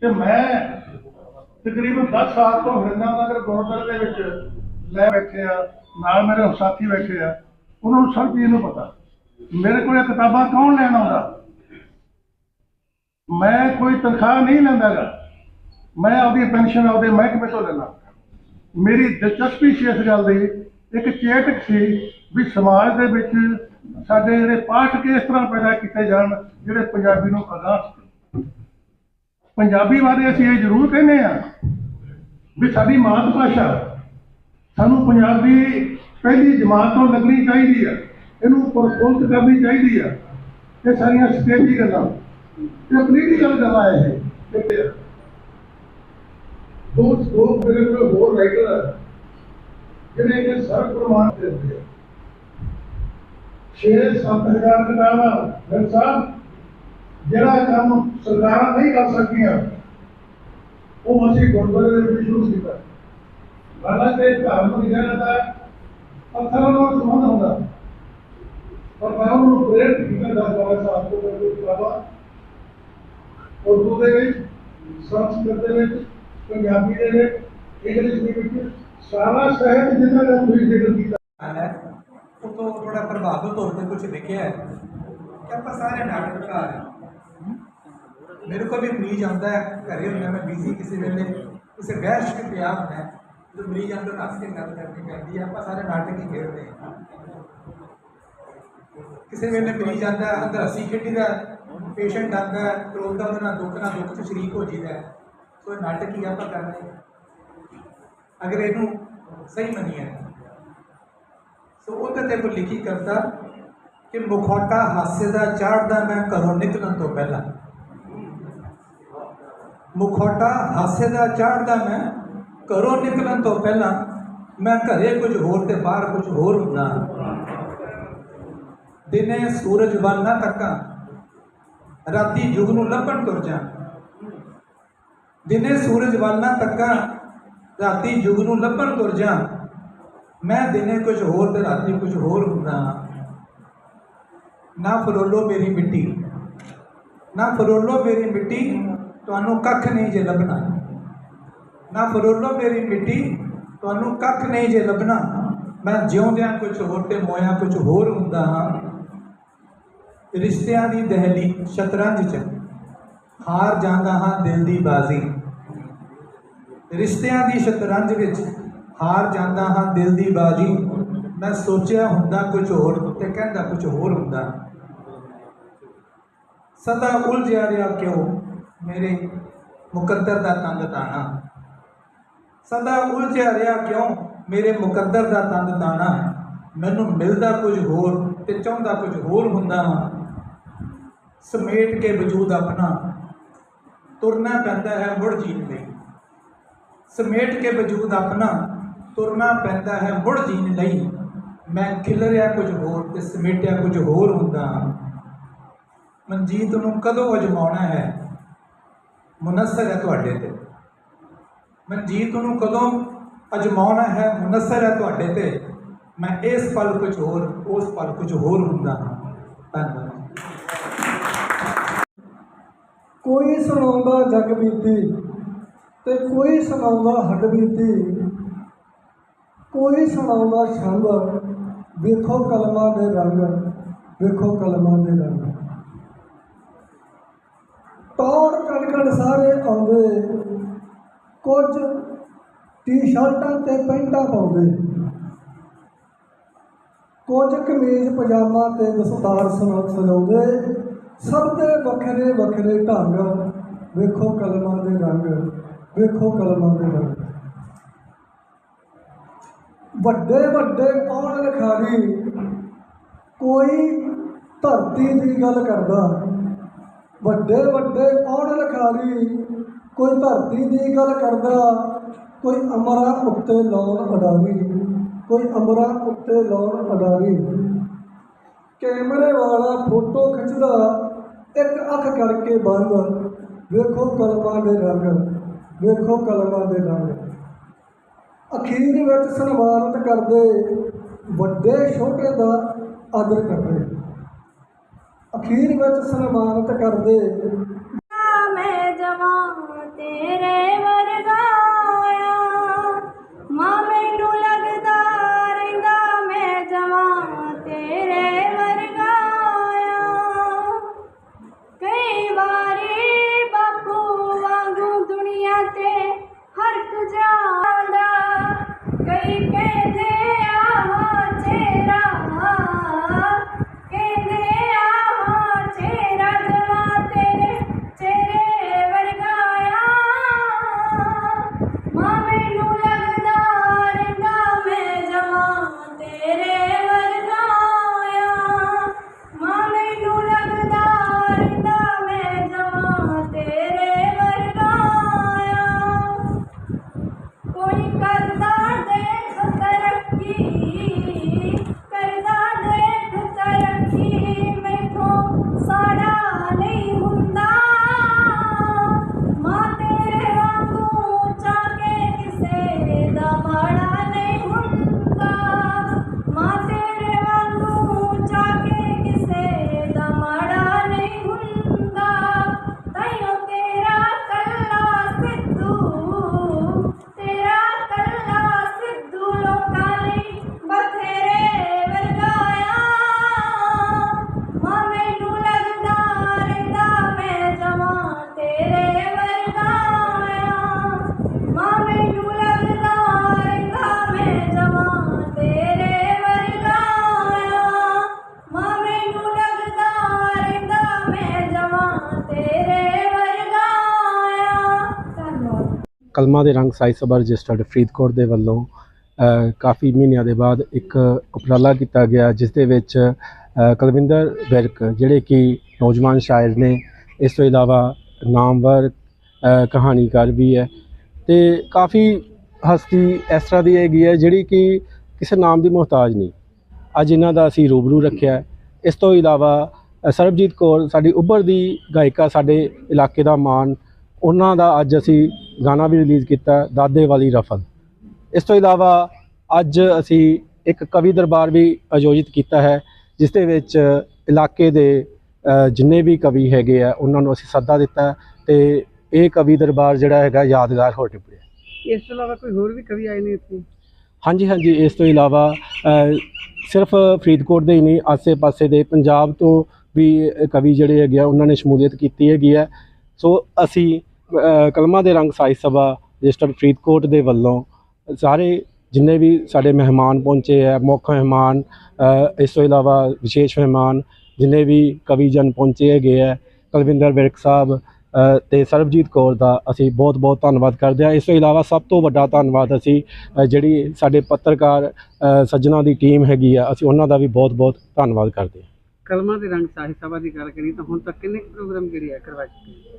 ਕਿ ਮੈਂ ਤਕਰੀਬਨ 10 ਸਾਲ ਤੋਂ ਹਰਿੰਦਰ ਗੁਰਦੁਆਰੇ ਦੇ ਵਿੱਚ ਲੈ ਬੈਠੇ ਆ, ਨਾਲ ਮੇਰੇ ਸਾਥੀ ਬੈਠੇ ਆ, ਉਹਨਾਂ ਨੂੰ ਸਭ ਚੀਜ਼ ਨੂੰ ਪਤਾ। ਮੇਰੇ ਕੋਲ ਕਿਤਾਬਾਂ ਕੌਣ ਲੈਣ ਆਉਂਦਾ? ਮੈਂ ਕੋਈ ਤਨਖਾਹ ਨਹੀਂ ਲੈਂਦਾਗਾ। ਮੈਂ ਆਪਦੀ ਪੈਨਸ਼ਨ ਆਪਦੇ ਮਹਿਕਮੇ ਤੋਂ ਲੈਂਦਾ। ਮੇਰੀ ਦਿਲਚਸਪੀ ਸੀ ਇਸ ਗੱਲ ਦੀ। ਇੱਕ ਚੇਤਕ ਸੀ ਵੀ ਸਮਾਜ ਦੇ ਵਿੱਚ ਸਾਡੇ ਜਿਹੜੇ ਪਾਠਕ ਇਸ ਤਰ੍ਹਾਂ ਪੈਦਾ ਕੀਤੇ ਜਾਣ, ਜਿਹੜੇ ਪੰਜਾਬੀ ਨੂੰ ਅਗਾਂਹ ਪੰਜਾਬੀ ਬਾਰੇ ਅਸੀਂ ਇਹ ਜ਼ਰੂਰ ਕਹਿੰਦੇ ਆ ਵੀ ਸਾਡੀ ਮਾਤ ਭਾਸ਼ਾ ਸਾਨੂੰ ਪੰਜਾਬੀ ਪਹਿਲੀ ਜਮਾਤ ਤੋਂ ਲੱਗਣੀ ਚਾਹੀਦੀ ਆ। ਇਹਨੂੰ ਪ੍ਰਫੁੱਲਤ ਕਰਨੀ ਚਾਹੀਦੀ ਆ। ਇਹ ਸਾਰੀਆਂ ਸਟੇਜੀ ਗੱਲਾਂ। ਤੇ ਪੋਲੀਟੀਕਲ ਗੱਲਾਂ ਇਹ। ਇਹ ਦੋ ਦੋ ਮੇਰੇ ਕੋਲ ਹੋਰ ਰਾਈਟਰ ਆ, ਜਿਹੜੇ ਕਿ ਸਰਵ ਪ੍ਰਮਾਣ ਦੇ ਆ 6-7000 ਕਿਤਾਬਾਂ, ਫਿਰ ਸਾਹਿਬ ਜਿਹੜਾ ਕੰਮ ਸਰਕਾਰਾਂ ਨਹੀਂ ਕਰ ਸਕਦੀਆਂ ਉਹ ਅਸੀਂ ਗੁਰਦੁਆਰੇ ਦੇ ਵਿੱਚ ਸ਼ੁਰੂ ਕੀਤਾ ਹਾਲਾਂਕਿ ਧਰਮ ਦੀ ਜਗ੍ਹਾ ਦਾ ਪੱਥਰਾਂ ਨਾਲ ਸੰਬੰਧ ਹੁੰਦਾ ਪਰ ਮੈਂ ਉਹਨੂੰ ਪ੍ਰੇਰਿਤ ਕੀਤਾ ਦਸ ਬਾਰਾਂ ਸਾਲ ਤੋਂ ਮੇਰੇ ਕੋਲ ਕਿਤਾਬਾਂ ਉਰਦੂ ਦੇ ਵਿੱਚ ਸੰਸਕ੍ਰਿਤ ਦੇ ਵਿੱਚ ਪੰਜਾਬੀ ਦੇ ਵਿੱਚ ਇੰਗਲਿਸ਼ ਦੇ ਵਿੱਚ ਸਾਰਾ ਸਾਹਿਤ ਜਿੰਨਾ ਦਾ ਤੁਸੀਂ ਜ਼ਿਕਰ ਕੀਤਾ ਹੈ ਉਹ ਤੋਂ ਥੋੜਾ ਪ੍ਰਭਾਵਿਤ ਹੋ ਕੇ ਕੁਝ ਲਿਖਿਆ ਹੈ ਕਿ ਆਪਾਂ ਸਾਰੇ ਨਾਟਕਕਾਰ ਹਾਂ ਮੇਰੇ ਕੋਲ ਵੀ ਮਰੀਜ਼ ਆਉਂਦਾ ਹੈ ਘਰੇ ਹੁੰਦਾ ਮੈਂ ਬਿਜ਼ੀ ਕਿਸੇ ਵੇਲੇ ਕਿਸੇ ਬਹਿਸ਼ ਕੇ ਪਿਆ ਹੁੰਦਾ ਹੈ ਜਦੋਂ ਮਰੀਜ਼ ਆਉਂਦਾ ਤਾਂ ਹੱਸ ਕੇ ਗੱਲ ਕਰਨੀ ਪੈਂਦੀ ਹੈ ਆਪਾਂ ਸਾਰੇ ਨਾਟਕ ਹੀ ਖੇਡਦੇ ਹਾਂ। ਕਿਸੇ ਵੇਲੇ ਮਰੀਜ਼ ਆਉਂਦਾ ਹੈ, ਅੰਦਰ ਹੱਸੀ ਖੇਡੀ ਦਾ ਪੇਸ਼ੈਂਟ ਆਉਂਦਾ ਹੈ ਉਹਦੇ ਨਾਲ ਦੁੱਖ ਨਾਲ ਦੁੱਖ ਚ ਸ਼ਰੀਕ ਹੋ ਜੀਦਾ ਸੋ ਇਹ ਨਾਟਕ ਹੀ ਆਪਾਂ ਕਰਦੇ ਅਗਰ ਇਹਨੂੰ ਸਹੀ ਮੰਨੀਏ ਸੋ ਉਹਦੇ ਤੇ ਕੋਈ ਲਿਖੀ ਕਰਦਾ ਕਿ ਮੁਖੌਟਾ ਹਾਸੇ ਦਾ ਚਾੜਦਾ ਮੈਂ ਘਰੋਂ ਨਿਕਲਣ ਤੋਂ ਪਹਿਲਾਂ। ਮੁਖੌਟਾ ਹਾਸੇ ਦਾ ਚਾੜਦਾ ਮੈਂ, ਘਰੋਂ ਨਿਕਲਣ ਤੋਂ ਪਹਿਲਾਂ ਮੈਂ ਘਰੇ ਕੁਝ ਹੋਰ ਤੇ ਬਾਹਰ ਕੁਝ ਹੋਰ ਹੁੰਦਾ। ਦਿਨੇ ਸੂਰਜ ਵੱਲ ਤੱਕਾਂ, ਰਾਤੀ ਜੁਗ ਨੂੰ ਲੱਭਣ ਤੁਰ ਜਾ ਦਿਨੇ ਸੂਰਜ ਵੱਲ ਤੱਕਾਂ, ਰਾਤੀ ਜੁਗ ਨੂੰ ਲੱਭਣ ਤੁਰ ਜਾ ਮੈਂ ਦਿਨੇ ਕੁਝ ਹੋਰ ਤੇ ਰਾਤੀ ਕੁਝ ਹੋਰ ਹੁੰਦਾ। ਨਾ ਫਰੋਲੋ ਮੇਰੀ ਮਿੱਟੀ, ਨਾ ਫਰੋਲੋ ਮੇਰੀ ਮਿੱਟੀ ਤੁਹਾਨੂੰ ਕੱਖ ਨਹੀਂ ਜੇ ਲੱਭਣਾ। ਨਾ ਫਰੋਲੋ ਮੇਰੀ ਮਿੱਟੀ, ਤੁਹਾਨੂੰ ਕੱਖ ਨਹੀਂ ਜੇ ਲੱਭਣਾ। ਮੈਂ ਜਿਉਂਦਿਆਂ ਕੁਝ ਹੋਰ ਤੇ ਮੋਇਆ ਕੁਝ ਹੋਰ ਹੁੰਦਾ ਹਾਂ। ਰਿਸ਼ਤਿਆਂ ਦੀ ਦਹਲੀ ਸ਼ਤਰੰਜ ਚ ਹਾਰ ਜਾਂਦਾ ਹਾਂ ਦਿਲ ਦੀ ਬਾਜ਼ੀ। ਰਿਸ਼ਤਿਆਂ ਦੀ ਸ਼ਤਰੰਜ ਵਿੱਚ ਹਾਰ ਜਾਂਦਾ ਹਾਂ ਦਿਲ ਦੀ ਬਾਜੀ। ਮੈਂ ਸੋਚਿਆ ਹੁੰਦਾ ਕੁਝ ਹੋਰ ਤੇ ਕਹਿੰਦਾ ਕੁਝ ਹੋਰ ਹੁੰਦਾ। ਸਦਾ ਉਲਝਿਆ ਰਿਹਾ ਕਿਉਂ? ਮੇਰੇ ਮੁਕੱਦਰ ਦਾ ਤੰਦ ਤਾਣਾ। ਸਦਾ ਉਲਝਿਆ ਰਿਹਾ ਕਿਉਂ? ਮੇਰੇ ਮੁਕੱਦਰ ਦਾ ਤੰਗ ਤਾਣਾ ਮੈਨੂੰ ਮਿਲਦਾ ਕੁਝ ਹੋਰ ਤੇ ਚਾਹੁੰਦਾ ਕੁਝ ਹੋਰ ਹੁੰਦਾ ਹਾਂ। ਸਮੇਟ ਕੇ ਵਜੂਦ ਆਪਣਾ ਤੁਰਨਾ ਪੈਂਦਾ ਹੈ ਮੁੜ ਜੀਣ ਲਈ। ਸਮੇਟ ਕੇ ਵਜੂਦ ਆਪਣਾ ਤੁਰਨਾ ਪੈਂਦਾ ਹੈ ਮੁੜ ਜੀਣ ਲਈ। ਮੈਂ ਖਿਲਰਿਆ ਕੁਝ ਹੋਰ ਤੇ ਸਮੇਟਿਆ ਕੁਝ ਹੋਰ ਹੁੰਦਾ ਹਾਂ। ਮਨਜੀਤ ਨੂੰ ਕਦੋਂ ਅਜਮਾਉਣਾ ਹੈ? ਮੁਨਸਰ ਹੈ ਤੁਹਾਡੇ ਤੇ। ਮਨਜੀਤ ਨੂੰ ਕਦੋਂ ਅਜਮਾਉਣਾ ਹੈ ਮੁਨਸਰ ਹੈ ਤੁਹਾਡੇ ਤੇ, ਮੈਂ ਇਸ ਪਲ ਕੁਝ ਹੋਰ, ਉਸ ਪਲ ਕੁਝ ਹੋਰ ਹੁੰਦਾ ਹਾਂ। ਧੰਨਵਾਦ। ਕੋਈ ਸੁਣਾਉਂਦਾ ਜਗ ਬੀਤੀ ਤੇ ਕੋਈ ਸੁਣਾਉਂਦਾ ਹੱਡ ਬੀਤੀ। ਕੋਈ ਸੁਣਾਉਂਦਾ ਛੰਦ ਵੇਖੋ ਕਲਮਾਂ ਦੇ ਰੰਗ, ਵੇਖੋ ਕਲਮਾਂ ਦੇ ਰੰਗ। ਤੌੜ ਕਣਕਣ ਸਾਰੇ ਆਉਂਦੇ? ਕੁਝ ਟੀ-ਸ਼ਰਟਾਂ ਤੇ ਪੈਂਟਾਂ ਪਾਉਂਦੇ। ਕੁਝ ਕਮੀਜ਼, ਪਜਾਮਾ ਤੇ ਦਸਤਾਰ ਸੁਣਾ ਸਜਾਉਂਦੇ। ਸਭ ਦੇ ਵੱਖਰੇ ਵੱਖਰੇ ਢੰਗ। ਵੇਖੋ ਕਲਮਾਂ ਦੇ ਰੰਗ। ਵੇਖੋ ਕਲਮਾਂ ਦੇ ਰੰਗ। ਵੱਡੇ ਵੱਡੇ ਆਉਣ ਲਿਖਾਰੀ? ਕੋਈ ਧਰਤੀ ਦੀ ਗੱਲ ਕਰਦਾ। ਵੱਡੇ ਵੱਡੇ ਆਉਣ ਲਿਖਾਰੀ, ਕੋਈ ਧਰਤੀ ਦੀ ਗੱਲ ਕਰਦਾ, ਕੋਈ ਅਮਰਾਂ ਉੱਤੇ ਲਾਉਣ ਅਡਾਰੀ, ਕੋਈ ਅਮਰਾਂ ਉੱਤੇ ਲਾਉਣ ਅਡਾਰੀ। ਕੈਮਰੇ ਵਾਲਾ ਫੋਟੋ ਖਿੱਚਦਾ, ਇੱਕ ਅੱਖ ਕਰਕੇ ਬੰਦ, ਵੇਖੋ ਕਲਮਾਂ ਦੇ ਰੰਗ, ਵੇਖੋ ਕਲਮਾਂ ਦੇ ਰੰਗ। ਅਖੀਰ ਵਿੱਚ ਸਨਮਾਨਿਤ ਕਰਦੇ, ਵੱਡੇ ਛੋਟੇ ਦਾ ਆਦਰ ਕਰਦੇ। ਅਖੀਰ ਵਿੱਚ ਸਨਮਾਨਿਤ ਕਰਦੇ। ਮੈਂ ਜਮਾਂ ਤੇਰੇ ਵਰਗਾਇਆ ਮੈਨੂੰ ਲੱਗਦਾ ਰਹਿੰਦਾ ਮੈਂ ਜਮਾਂ ਤੇਰੇ ਵਰਗਾਇਆ ਕਈ ਵਾਰੀ ਬਾਪੂ ਵਾਂਗੂ ਦੁਨੀਆ ਤੇ ਹਰ ਕੁ ਕਲਮਾਂ ਦੇ ਰੰਗ ਸਾਈ ਸਭਾ ਰਜਿਸਟਰਡ ਫਰੀਦਕੋਟ ਦੇ ਵੱਲੋਂ ਕਾਫੀ ਮਹੀਨਿਆਂ ਦੇ ਬਾਅਦ ਇੱਕ ਉਪਰਾਲਾ ਕੀਤਾ ਗਿਆ ਜਿਸ ਦੇ ਵਿੱਚ ਅ, ਕੁਲਵਿੰਦਰ ਵਿਰਕ ਜਿਹੜੇ ਕਿ ਨੌਜਵਾਨ ਸ਼ਾਇਰ ਨੇ ਇਸ ਤੋਂ ਇਲਾਵਾ ਨਾਮਵਰ ਕਹਾਣੀਕਾਰ ਵੀ ਹੈ। ਤੇ ਕਾਫੀ ਹਸਤੀ ਇਸ ਤਰ੍ਹਾਂ ਦੀ ਹੈਗੀ ਹੈ ਜਿਹੜੀ ਕਿ ਕਿਸੇ ਨਾਮ ਦੀ ਮੁਹਤਾਜ ਨਹੀਂ। ਅੱਜ ਇਹਨਾਂ ਦਾ ਅਸੀਂ ਰੂਬਰੂ ਰੱਖਿਆ ਇਸ ਤੋਂ ਇਲਾਵਾ ਸਰਬਜੀਤ ਕੌਰ ਸਾਡੀ ਉੱਭਰਦੀ ਗਾਇਕਾ ਸਾਡੇ ਇਲਾਕੇ ਦਾ ਮਾਣ ਉਹਨਾਂ ਦਾ ਅੱਜ ਅਸੀਂ ਗਾਣਾ ਵੀ ਰਿਲੀਜ਼ ਕੀਤਾ ਦਾਦੇ ਵਾਲੀ ਰਫਲ। ਇਸ ਤੋਂ ਇਲਾਵਾ ਅੱਜ ਅਸੀਂ ਇੱਕ ਕਵੀ ਦਰਬਾਰ ਵੀ ਆਯੋਜਿਤ ਕੀਤਾ ਹੈ ਜਿਸ ਦੇ ਵਿੱਚ ਇਲਾਕੇ ਦੇ ਜਿੰਨੇ ਵੀ ਕਵੀ ਹੈਗੇ ਆ ਉਹਨਾਂ ਨੂੰ ਅਸੀਂ ਸੱਦਾ ਦਿੱਤਾ ਤੇ ਇਹ ਕਵੀ ਦਰਬਾਰ ਜਿਹੜਾ ਹੈਗਾ ਯਾਦਗਾਰ ਹੋ। ਟਿਪੜਿਆ ਇਸ ਤੋਂ ਇਲਾਵਾ ਕੋਈ ਹੋਰ ਵੀ ਕਵੀ ਆਏ ਨੇ ਇੱਥੇ? ਹਾਂਜੀ ਹਾਂਜੀ ਇਸ ਤੋਂ ਇਲਾਵਾ ਸਿਰਫ ਫਰੀਦਕੋਟ ਦੇ ਹੀ ਨਹੀਂ ਆਸੇ-ਪਾਸੇ ਦੇ ਪੰਜਾਬ ਤੋਂ ਵੀ ਕਵੀ ਜਿਹੜੇ ਹੈਗੇ ਆ ਉਹਨਾਂ ਨੇ ਸ਼ਮੂਲੀਅਤ ਕੀਤੀ ਹੈਗੀ ਹੈ। ਸੋ ਅਸੀਂ ਕਲਮਾਂ ਦੇ ਰੰਗ ਸਾਈ ਸਭਾ ਰਜਿਸਟਰਡ ਫਰੀਦਕੋਟ ਦੇ ਵੱਲੋਂ ਸਾਰੇ ਜਿੰਨੇ ਵੀ ਸਾਡੇ ਮਹਿਮਾਨ ਪਹੁੰਚੇ ਹੈ ਮੁੱਖ ਮਹਿਮਾਨ ਇਸ ਤੋਂ ਇਲਾਵਾ ਵਿਸ਼ੇਸ਼ ਮਹਿਮਾਨ ਜਿੰਨੇ ਵੀ ਕਵੀ ਜਨ ਪਹੁੰਚੇ ਹੈਗੇ ਹੈ ਕੁਲਵਿੰਦਰ ਵਿਰਕ ਸਾਹਿਬ ਅ, ਤੇ ਸਰਬਜੀਤ ਕੌਰ ਦਾ ਅਸੀਂ ਬਹੁਤ-ਬਹੁਤ ਧੰਨਵਾਦ ਕਰਦੇ ਹਾਂ। ਇਸ ਤੋਂ ਇਲਾਵਾ ਸਭ ਤੋਂ ਵੱਡਾ ਧੰਨਵਾਦ ਅਸੀਂ ਜਿਹੜੀ ਸਾਡੇ ਪੱਤਰਕਾਰ ਅ, ਸੱਜਣਾ ਦੀ ਟੀਮ ਹੈਗੀ ਆ ਅਸੀਂ ਉਹਨਾਂ ਦਾ ਵੀ ਬਹੁਤ-ਬਹੁਤ ਧੰਨਵਾਦ ਕਰਦੇ ਹਾਂ। ਕਲਮਾਂ ਦੇ ਰੰਗ ਸਾਹਿਤ ਸਭਾ ਦੀ ਗੱਲ ਕਰੀ ਤਾਂ ਹੁਣ ਤੱਕ ਕਿੰਨੇ ਕੁ ਪ੍ਰੋਗਰਾਮ ਜਿਹੜੇ ਆ ਕਰਵਾ ਚੁੱਕੇ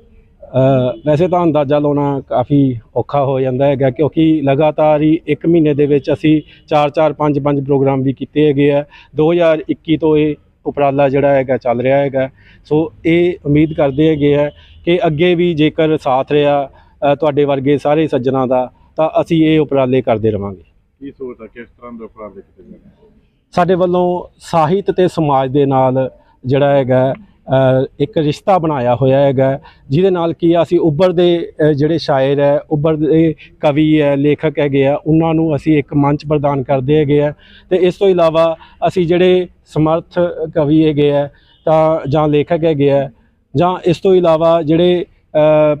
ਵੈਸੇ ਤਾਂ ਅੰਦਾਜ਼ਾ ਲਾਉਣਾ ਕਾਫੀ ਔਖਾ ਹੋ ਜਾਂਦਾ ਹੈਗਾ ਕਿਉਂਕਿ ਲਗਾਤਾਰ ਹੀ ਇੱਕ ਮਹੀਨੇ ਦੇ ਵਿੱਚ ਅਸੀਂ 4-4 5-5 ਪ੍ਰੋਗਰਾਮ ਵੀ ਕੀਤੇ ਹੈਗੇ ਆ। 2021 ਤੋਂ ਇਹ ਉਪਰਾਲਾ ਜਿਹੜਾ ਹੈਗਾ ਚੱਲ ਰਿਹਾ ਹੈਗਾ। ਸੋ ਇਹ ਉਮੀਦ ਕਰਦੇ ਹੈਗੇ ਆ ਕਿ ਅੱਗੇ ਵੀ ਜੇਕਰ ਸਾਥ ਰਿਹਾ ਤੁਹਾਡੇ ਵਰਗੇ ਸਾਰੇ ਸੱਜਣਾ ਦਾ ਤਾਂ ਅਸੀਂ ਇਹ ਉਪਰਾਲੇ ਕਰਦੇ ਰਵਾਂਗੇ। ਕੀ ਸੋਚ ਹੈ ਕਿਸ ਤਰ੍ਹਾਂ ਦੇ ਉਪਰਾਲੇ ਕੀਤੇ ਸਾਡੇ ਵੱਲੋਂ ਸਾਹਿਤ ਤੇ ਸਮਾਜ ਦੇ ਨਾਲ ਜਿਹੜਾ ਹੈਗਾ ਇੱਕ ਰਿਸ਼ਤਾ ਬਣਾਇਆ ਹੋਇਆ ਹੈਗਾ। ਜਿਹਦੇ ਨਾਲ ਕੀ ਆ ਅਸੀਂ ਉੱਭਰਦੇ ਅ, ਜਿਹੜੇ ਸ਼ਾਇਰ ਹੈ ਉੱਭਰਦੇ ਕਵੀ ਹੈ ਲੇਖਕ ਹੈਗੇ ਆ ਉਹਨਾਂ ਨੂੰ ਅਸੀਂ ਇੱਕ ਮੰਚ ਪ੍ਰਦਾਨ ਕਰਦੇ ਹੈਗੇ ਆ। ਤੇ ਇਸ ਤੋਂ ਇਲਾਵਾ ਅਸੀਂ ਜਿਹੜੇ ਸਮਰਥ ਕਵੀ ਹੈਗੇ ਆ ਤਾਂ ਜਾਂ ਲੇਖਕ ਹੈਗੇ ਆ ਜਾਂ ਇਸ ਤੋਂ ਇਲਾਵਾ ਜਿਹੜੇ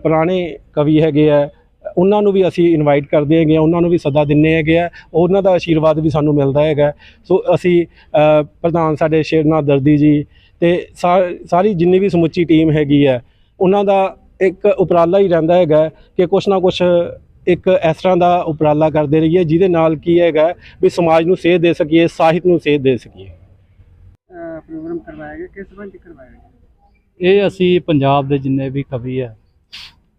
ਪੁਰਾਣੇ ਕਵੀ ਹੈਗੇ ਆ ਉਹਨਾਂ ਨੂੰ ਵੀ ਅਸੀਂ ਇਨਵਾਈਟ ਕਰਦੇ ਹੈਗੇ ਆ ਉਹਨਾਂ ਨੂੰ ਵੀ ਸੱਦਾ ਦਿੰਨੇ ਹੈਗੇ ਆ। ਉਹਨਾਂ ਦਾ ਆਸ਼ੀਰਵਾਦ ਵੀ ਸਾਨੂੰ ਮਿਲਦਾ ਹੈਗਾ। ਸੋ ਅਸੀਂ ਪ੍ਰਧਾਨ ਸਾਡੇ ਸ਼ੇਰਨਾਥ ਦਰਦੀ ਜੀ ਤੇ ਸਾ- ਸਾਰੀ ਜਿੰਨੀ ਵੀ ਸਮੁੱਚੀ ਟੀਮ ਹੈਗੀ ਹੈ ਉਹਨਾਂ ਦਾ ਇੱਕ ਉਪਰਾਲਾ ਹੀ ਰਹਿੰਦਾ ਹੈਗਾ ਕਿ ਕੁਛ ਨਾ ਕੁਛ ਇੱਕ ਇਸ ਤਰ੍ਹਾਂ ਦਾ ਉਪਰਾਲਾ ਕਰਦੇ ਰਹੀਏ ਜਿਹਦੇ ਨਾਲ ਕੀ ਹੈਗਾ ਵੀ ਸਮਾਜ ਨੂੰ ਸੇਧ ਦੇ ਸਕੀਏ ਸਾਹਿਤ ਨੂੰ ਸੇਧ ਦੇ ਸਕੀਏ। ਪ੍ਰੋਗਰਾਮ ਕਰਵਾਇਆ ਗਿਆ ਕਿਸ ਸੰਬੰਧ 'ਚ ਕਰਵਾਇਆ ਗਿਆ? ਇਹ ਅਸੀਂ ਪੰਜਾਬ ਦੇ ਜਿੰਨੇ ਵੀ ਕਵੀ ਆ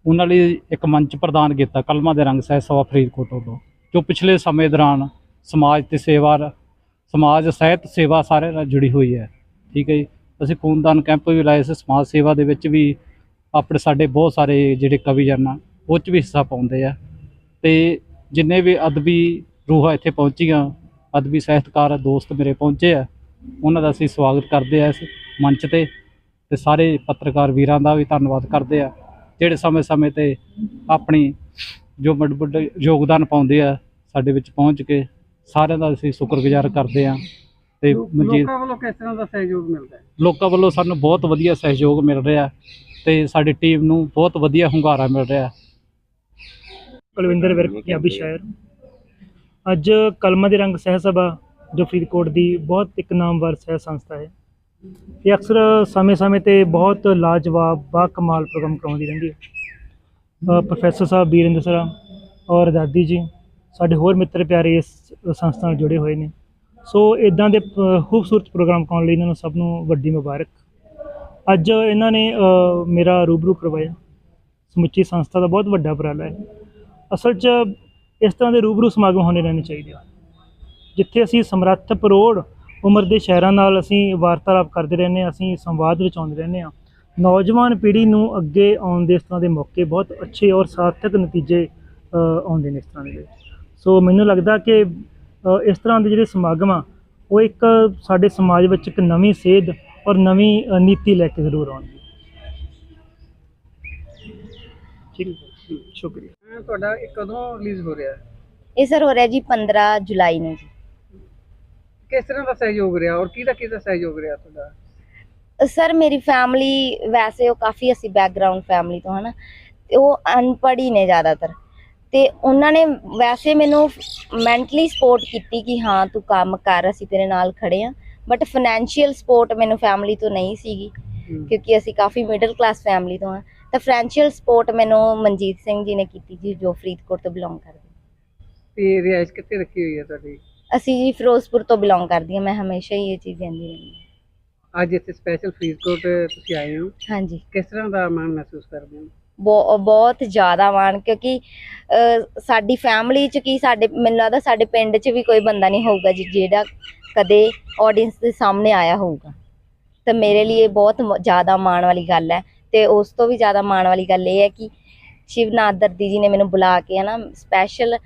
ਉਹਨਾਂ ਲਈ ਇੱਕ ਮੰਚ ਪ੍ਰਦਾਨ ਕੀਤਾ ਕਲਮਾਂ ਦੇ ਰੰਗ ਸਾਹਿਤ ਸਭਾ ਫਰੀਦਕੋਟ ਵੱਲੋਂ ਜੋ ਪਿਛਲੇ ਸਮੇਂ ਦੌਰਾਨ ਸਮਾਜ ਤੇ ਸੇਵਾ ਸਮਾਜ ਸਾਹਿਤ ਸੇਵਾ ਸਾਰੇ ਨਾਲ ਜੁੜੀ ਹੋਈ ਹੈ ਠੀਕ ਹੈ ਜੀ। ਅਸੀਂ ਖੂਨਦਾਨ ਕੈਂਪ ਵੀ ਲਾਏ ਸੀ, ਸਮਾਜ ਸੇਵਾ ਦੇ ਵਿੱਚ ਵੀ ਆਪਣੇ ਸਾਡੇ ਬਹੁਤ ਸਾਰੇ ਜਿਹੜੇ ਕਵੀ ਜਨ ਆ, ਉਹ 'ਚ ਵੀ ਹਿੱਸਾ ਪਾਉਂਦੇ ਆ। ਤੇ ਜਿੰਨੇ ਵੀ ਅਦਬੀ ਰੂਹਾਂ ਇੱਥੇ ਪਹੁੰਚੀਆਂ, ਅਦਬੀ ਸਾਹਿਤਕਾਰ ਦੋਸਤ ਮੇਰੇ ਪਹੁੰਚੇ ਆ, ਉਹਨਾਂ ਦਾ ਅਸੀਂ ਸਵਾਗਤ ਕਰਦੇ ਆ ਇਸ ਮੰਚ ਤੇ। ਤੇ ਸਾਰੇ ਪੱਤਰਕਾਰ ਵੀਰਾਂ ਦਾ ਵੀ ਧੰਨਵਾਦ ਕਰਦੇ ਆ, ਜਿਹੜੇ ਸਮੇਂ-ਸਮੇਂ ਤੇ ਆਪਣੀ ਜੋ ਵੱਡੇ ਵੱਡੇ ਯੋਗਦਾਨ ਪਾਉਂਦੇ ਆ, ਸਾਡੇ ਵਿੱਚ ਪਹੁੰਚ ਕੇ ਸਾਰਿਆਂ ਦਾ ਅਸੀਂ ਸ਼ੁਕਰਗੁਜ਼ਾਰ ਕਰਦੇ ਆ। ਤੇ ਮਨਜੀਤ ਲੋਕਾਂ ਵੱਲੋਂ ਕਿਸ ਤਰ੍ਹਾਂ ਦਾ ਸਹਿਯੋਗ ਮਿਲਦਾ ਹੈ? ਲੋਕਾਂ ਵੱਲੋਂ ਸਾਨੂੰ ਬਹੁਤ ਵਧੀਆ ਸਹਿਯੋਗ ਮਿਲ ਰਿਹਾ ਤੇ ਸਾਡੀ ਟੀਮ ਨੂੰ ਬਹੁਤ ਵਧੀਆ ਹੁੰਗਾਰਾ ਮਿਲ ਰਿਹਾ। ਕੁਲਵਿੰਦਰ ਵਿਰਕ ਪੰਜਾਬੀ ਸ਼ਾਇਰ। ਅੱਜ ਕਲਮਾਂ ਦੇ ਰੰਗ ਸਹਿ ਸਭਾ ਜੋ ਫਰੀਦਕੋਟ ਦੀ ਬਹੁਤ ਇੱਕ ਨਾਮਵਰ ਸਹਿ ਸੰਸਥਾ ਹੈ। ਇਹ ਅਕਸਰ ਸਮੇਂ-ਸਮੇਂ ਤੇ ਬਹੁਤ ਲਾਜਵਾਬ ਬਾ ਕਮਾਲ ਪ੍ਰੋਗਰਾਮ ਕਰਾਉਂਦੀ ਰਹਿੰਦੀ ਹੈ। ਪ੍ਰੋਫੈਸਰ ਸਾਹਿਬ ਬੀਰਿੰਦਰ ਸਰਾ ਔਰ ਦਾਦੀ ਜੀ ਸਾਡੇ ਹੋਰ ਮਿੱਤਰ ਪਿਆਰੇ ਇਸ ਸੰਸਥਾ ਨਾਲ ਜੁੜੇ ਹੋਏ ਨੇ। ਸੋ ਇਦਾਂ ਦੇ ਖੂਬਸੂਰਤ ਪ੍ਰੋਗਰਾਮ ਕਰਾਉਣ ਲਈ ਇਹਨਾਂ ਨੂੰ ਸਭ ਨੂੰ ਵੱਡੀ ਮੁਬਾਰਕ। ਅੱਜ ਇਹਨਾਂ ਨੇ ਮੇਰਾ ਰੂਬਰੂ ਕਰਵਾਇਆ। ਸਮੁੱਚੀ ਸੰਸਥਾ ਦਾ ਬਹੁਤ ਵੱਡਾ ਉਪਰਾਲਾ ਹੈ। ਅਸਲ 'ਚ ਇਸ ਤਰ੍ਹਾਂ ਦੇ ਰੂਬਰੂ ਸਮਾਗਮ ਹੋਣੇ ਰਹਿਣੇ ਚਾਹੀਦੇ ਆ ਜਿੱਥੇ ਅਸੀਂ ਸਮਰੱਥ ਪਰੋੜ ਉਮਰ ਦੇ ਸ਼ਹਿਰਾਂ ਨਾਲ ਅਸੀਂ ਵਾਰਤਾਲਾਪ ਕਰਦੇ ਰਹਿੰਦੇ ਹਾਂ, ਅਸੀਂ ਸੰਵਾਦ ਵਿੱਚ ਆਉਂਦੇ ਰਹਿੰਦੇ ਹਾਂ। ਨੌਜਵਾਨ ਪੀੜ੍ਹੀ ਨੂੰ ਅੱਗੇ ਆਉਣ ਦੇ ਇਸ ਤਰ੍ਹਾਂ ਦੇ ਮੌਕੇ ਬਹੁਤ ਅੱਛੇ ਔਰ ਸਾਰਥਕ ਨਤੀਜੇ ਆਉਂਦੇ ਨੇ ਇਸ ਤਰ੍ਹਾਂ ਦੇ। ਸੋ ਮੈਨੂੰ ਲੱਗਦਾ ਕਿ ਇਸ ਤਰ੍ਹਾਂ ਦੇ ਜਿਹੜੇ ਸਮਾਗਮ ਆ ਉਹ ਇੱਕ ਸਾਡੇ ਸਮਾਜ ਵਿੱਚ ਇੱਕ ਨਵੀਂ ਸੇਧ ਔਰ ਨਵੀਂ ਨੀਤੀ ਲੈ ਕੇ ਜ਼ਰੂਰ ਆਉਣਗੇ। ਠੀਕ ਸ਼ੁਕਰੀਆ। ਤੁਹਾਡਾ ਇਹ ਕਦੋਂ ਰਿਲੀਜ਼ ਹੋ ਰਿਹਾ? ਹੈ ਇਹ ਸਰ ਹੋ ਰਿਹਾ ਜੀ 15 ਜੁਲਾਈ ਨੂੰ ਜੀ। ਕਿਸ ਤਰ੍ਹਾਂ ਦਾ ਸਹਿਯੋਗ ਰਿਹਾ ਔਰ ਕਿਹਦਾ ਕਿਹਦਾ ਸਹਿਯੋਗ ਰਿਹਾ ਤੁਹਾਡਾ? ਸਰ ਮੇਰੀ ਫੈਮਿਲੀ ਵੈਸੇ ਉਹ ਕਾਫੀ ਅਸੀਂ ਬੈਕਗ੍ਰਾਉਂਡ ਫੈਮਿਲੀ ਤੋਂ ਹਨਾ ਉਹ ਅਨਪੜ੍ਹ ਹੀ ਨੇ ਜ਼ਿਆਦਾਤਰ। ਤੇ ਉਹਨਾਂ ਨੇ ਵੈਸੇ ਮੈਨੂੰ ਮੈਂਟਲੀ ਸਪੋਰਟ ਕੀਤੀ ਕਿ ਹਾਂ ਤੂੰ ਕੰਮ ਕਰ ਅਸੀਂ ਤੇਰੇ ਨਾਲ ਖੜੇ ਆ। ਬਟ ਫਾਈਨੈਂਸ਼ੀਅਲ ਸਪੋਰਟ ਮੈਨੂੰ ਫੈਮਿਲੀ ਤੋਂ ਨਹੀਂ ਸੀਗੀ ਕਿਉਂਕਿ ਅਸੀਂ ਕਾਫੀ ਮਿਡਲ ਕਲਾਸ ਫੈਮਿਲੀ ਤੋਂ ਆ। ਤਾਂ ਫਾਈਨੈਂਸ਼ੀਅਲ ਸਪੋਰਟ ਮੈਨੂੰ ਮਨਜੀਤ ਸਿੰਘ ਜੀ ਨੇ ਕੀਤੀ ਜੀ ਜੋ ਫਰੀਦਕੋਟ ਤੋਂ ਬਿਲੋਂਗ ਕਰਦੇ। ਤੇ ਰਿਹਾਇਸ਼ ਕਿੱਥੇ ਰੱਖੀ ਹੋਈ ਹੈ ਤੁਹਾਡੀ? ਅਸੀਂ ਜੀ ਫਿਰੋਜ਼ਪੁਰ ਤੋਂ ਬਿਲੋਂਗ ਕਰਦੀ ਹਾਂ ਮੈਂ ਹਮੇਸ਼ਾ ਹੀ ਇਹ ਚੀਜ਼ ਕਹਿੰਦੀ ਰਹਿੰਦੀ ਹਾਂ। ਅੱਜ ਇੱਥੇ ਸਪੈਸ਼ਲ ਫਰੀਦਕੋਟ ਤੁਸੀਂ ਆਏ ਹੋ। ਹਾਂਜੀ। ਕਿਸ ਤਰ੍ਹਾਂ ਦਾ ਮਾਣ ਮਹਿਸੂਸ ਕਰਦੇ ਹੋ? ਬਹੁਤ ਜ਼ਿਆਦਾ ਮਾਣ ਕਿਉਂਕਿ ਸਾਡੀ ਫੈਮਿਲੀ ਚ ਕੀ ਸਾਡੇ ਮੈਨੂੰ ਲੱਗਦਾ ਸਾਡੇ ਪਿੰਡ ਚ ਵੀ ਕੋਈ ਬੰਦਾ ਨਹੀਂ ਹੋਊਗਾ ਜੀ ਜਿਹੜਾ ਕਦੇ ਆਡੀਅנס ਦੇ ਸਾਹਮਣੇ ਆਇਆ ਹੋਊਗਾ। ਤਾਂ ਮੇਰੇ ਲਈ ਇਹ ਬਹੁਤ ਜ਼ਿਆਦਾ ਮਾਣ ਵਾਲੀ ਗੱਲ ਹੈ। ਤੇ ਉਸ ਤੋਂ ਵੀ ਜ਼ਿਆਦਾ ਮਾਣ ਵਾਲੀ ਗੱਲ ਇਹ ਹੈ ਕਿ ਸ਼ਿਵਨਾਥ ਦਰਦੀ ਜੀ ਨੇ ਮੈਨੂੰ ਬੁਲਾ ਕੇ ਹਨਾ ਸਪੈਸ਼ਲ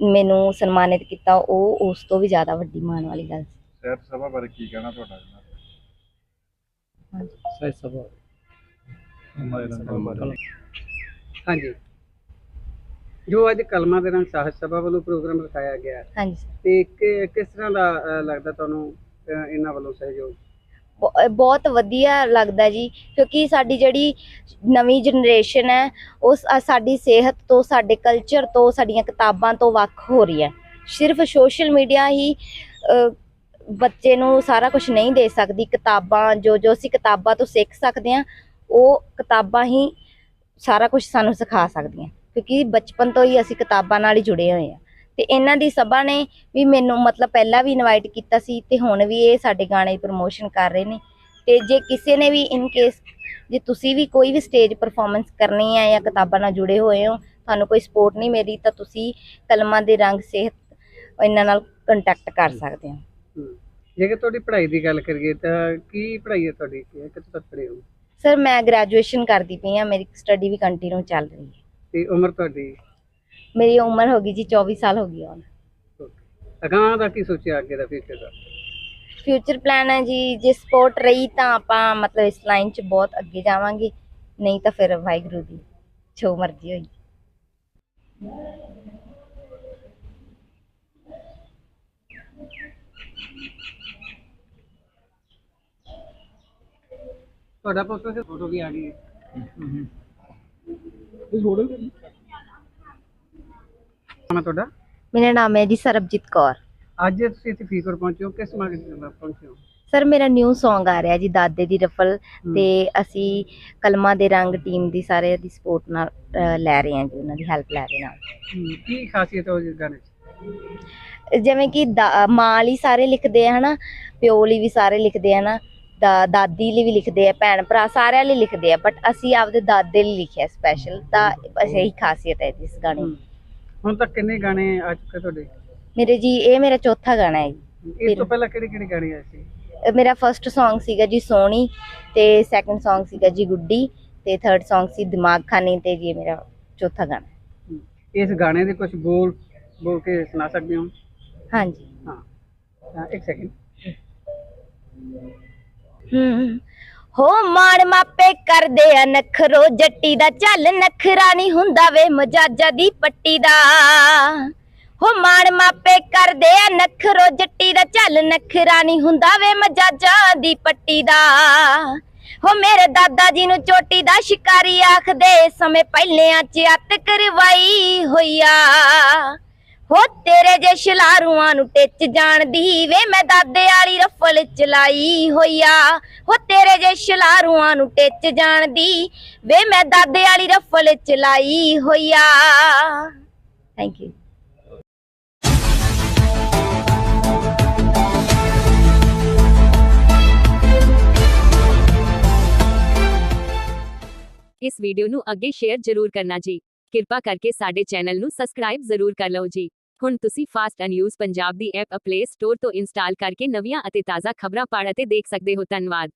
ਮੈਨੂੰ ਸਨਮਾਨਿਤ ਕੀਤਾ। ਉਹ ਉਸ ਤੋਂ ਵੀ ਜ਼ਿਆਦਾ ਵੱਡੀ ਮਾਣ ਵਾਲੀ ਗੱਲ ਸੀ। ਸਹਿਤ ਸਭਾ ਬਾਰੇ ਕੀ ਕਹਿਣਾ ਤੁਹਾਡਾ? ਜੀ ਸਹਿ ਸਭਾ ਹਾਂਜੀ। ਜੋ ਅੱਜ ਕਲਮਾ ਦੇ ਰੰਗ ਸਾਹਿਤ ਸਭਾ ਵੱਲੋਂ ਪ੍ਰੋਗਰਾਮ ਰਖਾਇਆ ਗਿਆ ਹੈ, ਹਾਂਜੀ ਸਰ। ਤੇ ਕਿ- ਕਿਸ ਤਰ੍ਹਾਂ ਦਾ ਲੱਗਦਾ ਤੁਹਾਨੂੰ ਇਹਨਾਂ ਵੱਲੋਂ ਸਹਿਯੋਗ? ਬਹੁ- ਬਹੁਤ ਵਧੀਆ ਲੱਗਦਾ ਜੀ ਕਿਉਂਕਿ ਸਾਡੀ ਜਿਹੜੀ ਨਵੀਂ ਜਨਰੇਸ਼ਨ ਹੈ ਉਹ ਸ- ਸਾਡੀ ਸਿਹਤ ਤੋਂ ਸਾਡੇ ਕਲਚਰ ਤੋਂ ਸਾਡੀਆਂ ਕਿਤਾਬਾਂ ਤੋਂ ਵੱਖ ਹੋ ਰਹੀ ਹੈ। ਸਿਰਫ ਸੋਸ਼ਲ ਮੀਡੀਆ ਹੀ ਬੱਚੇ ਨੂੰ ਸਾਰਾ ਕੁਝ ਨਹੀਂ ਦੇ ਸਕਦੀ। ਕਿਤਾਬਾਂ ਜੋ ਜੋ ਅਸੀਂ ਕਿਤਾਬਾਂ ਤੋਂ ਸਿੱਖ ਸਕਦੇ ਹਾਂ ਉਹ ਕਿਤਾਬਾਂ ਹੀ ਸਾਰਾ ਕੁਝ ਸਾਨੂੰ ਸਿਖਾ ਸਕਦੀਆਂ। ਕਿਉਂਕਿ ਬਚਪਨ ਤੋਂ ਹੀ ਅਸੀਂ ਕਿਤਾਬਾਂ ਨਾਲ ਹੀ ਜੁੜੇ ਹੋਏ ਹਾਂ। ਤੇ ਇਹਨਾਂ ਦੀ ਸਭਾ ਨੇ ਵੀ ਮੈਨੂੰ ਮਤਲਬ ਪਹਿਲਾਂ ਵੀ ਇਨਵਾਈਟ ਕੀਤਾ ਸੀ ਤੇ ਹੁਣ ਵੀ ਇਹ ਸਾਡੇ ਗਾਣੇ ਦੀ ਪ੍ਰਮੋਸ਼ਨ ਕਰ ਰਹੇ ਨੇ। ਤੇ ਜੇ ਕਿਸੇ ਨੇ ਵੀ ਇਨ ਕੇਸ ਜੇ ਤੁਸੀਂ ਵੀ ਕੋਈ ਵੀ ਸਟੇਜ ਪਰਫਾਰਮੈਂਸ ਕਰਨੀ ਹੈ ਜਾਂ ਕਿਤਾਬਾਂ ਨਾਲ ਜੁੜੇ ਹੋਏ ਹੋ ਤੁਹਾਨੂੰ ਕੋਈ ਸਪੋਰਟ ਨਹੀਂ ਮਿਲੀ ਤਾਂ ਤੁਸੀਂ ਕਲਮਾਂ ਦੇ ਰੰਗ ਸਿਹਤ ਇਹਨਾਂ ਨਾਲ ਕੰਟੈਕਟ ਕਰ ਸਕਦੇ ਹੋ। ਜੇਕਰ ਤੁਹਾਡੀ ਪੜ੍ਹਾਈ ਦੀ ਗੱਲ ਕਰੀਏ ਤਾਂ ਕੀ ਪੜ੍ਹਾਈ ਹੈ ਤੁਹਾਡੀ? ਕਿੱਥੇ ਤੱਕ ਪੜ੍ਹੇ ਹੋ? ਸਰ ਮੈਂ ਗ੍ਰੈਜੂਏਸ਼ਨ ਕਰਦੀ ਪਈ ਹਾਂ ਮੇਰੀ ਸਟੱਡੀ ਵੀ ਕੰਟੀਨਿਊ ਚੱਲ ਰਹੀ ਹੈ। ਤੇ ਉਮਰ ਤੁਹਾਡੀ? ਮੇਰੀ ਉਮਰ ਹੋ ਗਈ ਜੀ 24 ਸਾਲ ਹੋ ਗਈ ਹੁਣ। ਅਗਾਂਹ ਦਾ ਕੀ ਸੋਚਿਆ ਅੱਗੇ ਦਾ ਫਿਊਚਰ ਦਾ? ਫਿਊਚਰ ਪਲਾਨ ਹੈ ਜੀ ਜੇ ਸਪੋਰਟ ਰਹੀ ਤਾਂ ਆਪਾਂ ਮਤਲਬ ਇਸ ਲਾਈਨ 'ਚ ਬਹੁਤ ਅੱਗੇ ਜਾਵਾਂਗੇ ਨਹੀਂ ਤਾਂ ਫਿਰ ਵਾਹਿਗੁਰੂ ਦੀ ਜੋ ਮਰਜ਼ੀ ਹੋਈ। ਤੁਹਾਡਾ ਪੁੱਤ ਦੀ ਫੋਟੋ ਵੀ ਆ ਗਈ ਹੈ। ਨਾਮ ਹੈ ਤੁਹਾਡਾ? ਮੇਰਾ ਨਾਮ ਹੈ ਜੀ ਸਰਬਜੀਤ ਕੌਰ। ਅੱਜ ਤੁਸੀਂ ਇੱਥੇ ਫਰੀਦਕੋਟ ਪਹੁੰਚੇ ਹੋ ਕਿਸ ਮਾਰਕੀਟ ਤੇ ਪਹੁੰਚੇ ਹੋ? ਸਰ ਮੇਰਾ ਨਿਊ Song ਆ ਰਿਹਾ ਜੀ ਦਾਦੇ ਦੀ ਰਫਲ ਤੇ ਅਸੀਂ ਕਲਮਾਂ ਦੇ ਰੰਗ ਟੀਮ ਦੀ ਸਾਰੇ ਦੀ ਸਪੋਰਟ ਨਾਲ ਲੈ ਰਹੇ ਹਾਂ ਜੀ ਉਹਨਾਂ ਦੀ ਹੈਲਪ ਲੈ ਰਹੇ ਨਾਲ ਹਮ, ਕੀ ਖਾਸੀਅਤ ਹੈ ਉਸ ਗਾਣੇ 'ਚ? ਜਿਵੇਂ ਕਿ ਦਾ- ਮਾਂ ਲਈ ਸਾਰੇ ਲਿਖਦੇ ਆ ਹਨਾ ਪਿਓ ਲਈ ਵੀ ਸਾਰੇ ਲਿਖਦੇ ਆ ਨਾ ਦਾ ਦਾਦੀ ਲਈ ਵੀ ਲਿਖਦੇ ਆ ਭੈਣ ਭਰਾ ਸਾਰਿਆਂ ਲਈ ਲਿਖਦੇ ਆ ਬਟ ਅਸੀਂ ਆਪਦੇ ਦਾਦੇ ਲਈ ਲਿਖਿਆ ਸਪੈਸ਼ਲ ਤਾਂ ਬਸ ਇਹੀ ਖਾਸੀਅਤ ਹੈ ਇਸ ਗਾਣੇ ਦੀ। ਹੁਣ ਤੱਕ ਕਿੰਨੇ ਗਾਣੇ ਆ ਚੁੱਕੇ ਤੁਹਾਡੇ? ਮੇਰੇ ਜੀ ਇਹ ਮੇਰਾ ਚੌਥਾ ਗਾਣਾ ਹੈ ਜੀ। ਇਸ ਤੋਂ ਪਹਿਲਾਂ ਕਿਹੜੇ ਕਿਹੜੇ ਗਾਣੇ ਆਏ ਸੀ? ਮੇਰਾ ਫਰਸਟ Song ਸੀਗਾ ਜੀ ਸੋਹਣੀ ਤੇ ਸੈਕੰਡ Song ਸੀਗਾ ਜੀ ਗੁੱਡੀ ਤੇ ਥਰਡ Song ਸੀ ਦਿਮਾਗ ਖਾਨੀ ਤੇ ਜੀ ਮੇਰਾ ਚੌਥਾ ਗਾਣਾ। ਇਸ ਗਾਣੇ ਦੇ ਕੁਝ ਬੋਲ ਬੋਲ ਕੇ ਸੁਣਾ ਸਕਦੇ ਹੋ? ਹਾਂਜੀ। ਹਾਂ। ਇੱਕ ਸੈਕਿੰਡ ਹੋ। ਮਾਣ ਮਾਪੇ ਕਰਦੇ ਆ ਨਖਰੋ ਜੱਟੀ ਦਾ ਚੱਲ ਨਖਰਾ ਨਹੀਂ ਹੁੰਦਾ ਵੇ ਮਜਾਜਾ ਦੀ ਪੱਟੀ ਦਾ। ਹੋ ਮਾਣ ਮਾਪੇ ਕਰਦੇ ਆ ਨਖਰੋ ਜੱਟੀ ਦਾ ਚੱਲ ਨਖਰਾ ਨਹੀਂ ਹੁੰਦਾ ਵੇ ਮਜਾਜਾ ਦੀ ਪੱਟੀ ਦਾ। ਹੋ ਮੇਰੇ ਦਾਦਾ ਜੀ ਨੂੰ ਚੋਟੀ ਦਾ ਸ਼ਿਕਾਰੀ ਆਖਦੇ, ਸਮੇਂ ਪਹਿਲਿਆਂ ਚ ਅੱਤ ਕਰਵਾਈ ਹੋਈਆ। ਹੋ ਤੇਰੇ ਜੇ ਸ਼ਲਾਰੂਆਂ ਨੂੰ ਟਿੱਚ ਜਾਣਦੀ ਵੇ ਮੈਂ ਦਾਦੇ ਵਾਲੀ ਰਫਲ ਚਲਾਈ ਹੋਈਆ ਹੋ ਤੇਰੇ ਜੇ ਸ਼ਲਾਰੂਆਂ ਨੂੰ ਟਿੱਚ ਜਾਣਦੀ ਵੇ ਮੈਂ ਦਾਦੇ ਵਾਲੀ ਰਫਲ ਚਲਾਈ ਹੋਈਆ ਥੈਂਕ ਯੂ ਇਸ ਵੀਡੀਓ ਨੂੰ ਅੱਗੇ ਸ਼ੇਅਰ ਜ਼ਰੂਰ ਕਰਨਾ ਜੀ ਕਿਰਪਾ ਕਰਕੇ ਸਾਡੇ ਚੈਨਲ ਨੂੰ ਸਬਸਕ੍ਰਾਈਬ ਜ਼ਰੂਰ ਕਰ ਲਓ ਜੀ। ਹੁਣ ਤੁਸੀਂ ਫਾਸਟ ਨਿਊਜ਼ ਪੰਜਾਬ ਦੀ ਐਪ ਪਲੇ ਸਟੋਰ ਤੋਂ ਇੰਸਟਾਲ ਕਰਕੇ ਨਵੀਆਂ ਅਤੇ ਤਾਜ਼ਾ ਖਬਰਾਂ ਪੜ੍ਹ ਅਤੇ ਦੇਖ ਸਕਦੇ ਹੋ। ਧੰਨਵਾਦ।